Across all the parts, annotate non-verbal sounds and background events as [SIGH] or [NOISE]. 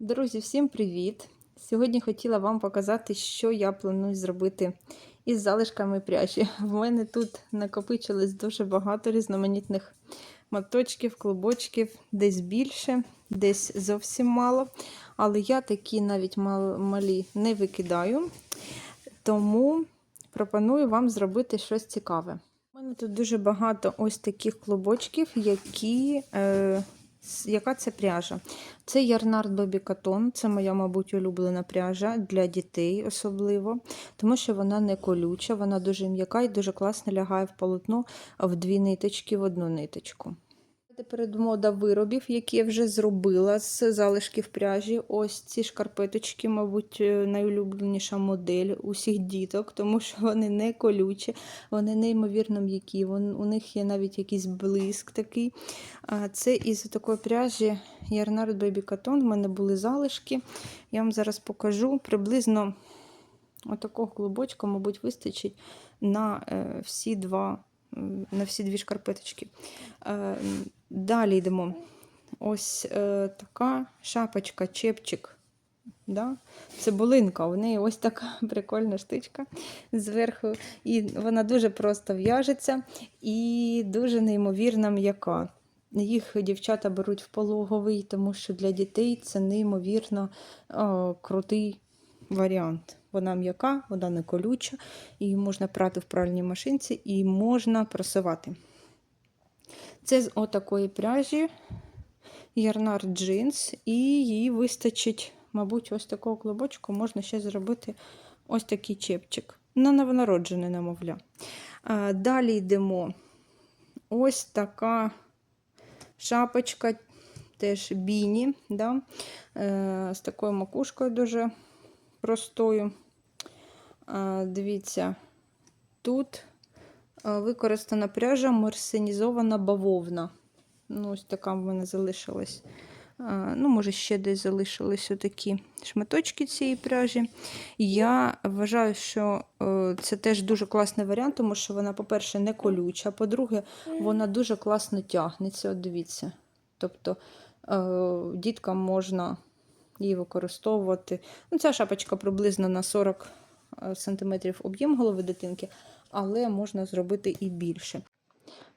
Друзі, всім привіт! Сьогодні хотіла вам показати, що я планую зробити із залишками пряжі. В мене тут накопичилось дуже багато різноманітних моточків, клубочків, десь більше, десь зовсім мало. Але я такі навіть мал- малі не викидаю. Тому пропоную вам зробити щось цікаве. У мене тут дуже багато ось таких клубочків, які. Е, яка це пряжа? Це Ярнард бобікатон. Це моя, мабуть, улюблена пряжа для дітей особливо, тому що вона не колюча, вона дуже м'яка і дуже класно лягає в полотно в дві ниточки в одну ниточку. Тепер мода виробів, які я вже зробила з залишків пряжі. Ось ці шкарпеточки, мабуть, е, найулюбленіша модель усіх діток, тому що [LAUGHS] вони не колючі, вони неймовірно м'які. У них є навіть якийсь блиск такий. Це із такої пряжі Ярнард Baby Cotton. В мене були залишки. Я вам зараз покажу. Приблизно отакого клубочка, мабуть, вистачить на е, всі два. На всі дві шкарпеточки. Далі йдемо. Ось е, така шапочка, чепчик. Да? Цибулинка, у неї ось така [LAUGHS] прикольна штучка зверху. І вона дуже просто в'яжеться і дуже неймовірно м'яка. Їх дівчата беруть в пологовий, тому що для дітей це неймовірно о, крутий варіант. Вона м'яка, вона не колюча, її можна прати в пральній машинці і можна просувати. Це з отакої пряжі Ярнар джинс, і їй вистачить, мабуть, ось такого клубочку можна ще зробити ось такий чепчик. На новонароджене, немовля. А, Далі йдемо. Ось така шапочка, теж біні, да? е, з такою макушкою дуже простою. Дивіться, тут використана пряжа мерсенізована бавовна. Ну, ось така в мене залишилась. Ну, може, ще десь залишились отакі шматочки цієї пряжі. Я вважаю, що е, це теж дуже класний варіант, тому що вона, по-перше, не колюча, по-друге, вона дуже класно тягнеться. От дивіться. Тобто е, діткам можна її використовувати. Ну, ця шапочка приблизно на 40 см об'єм голови дитинки, але можна зробити і більше.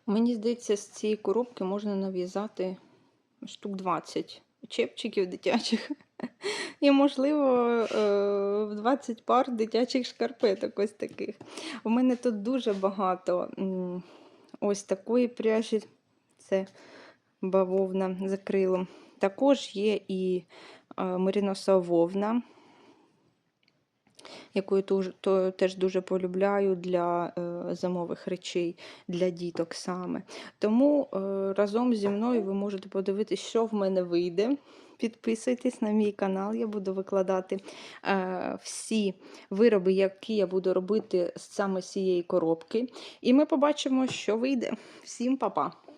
Мені здається, з цієї коробки можна нав'язати штук 20 чепчиків дитячих. І, можливо, е, в 20 пар дитячих шкарпеток ось таких. У мене тут дуже багато ось такої пряжі. Це бавовна з акрилом. Також є і е, вовна, яку я то, теж дуже полюбляю для е, зимових речей, для діток саме. Тому е, разом зі мною ви можете подивитися, що в мене вийде. Підписуйтесь на мій канал, я буду викладати е, всі вироби, які я буду робити саме з цієї коробки. І ми побачимо, що вийде. Всім па-па!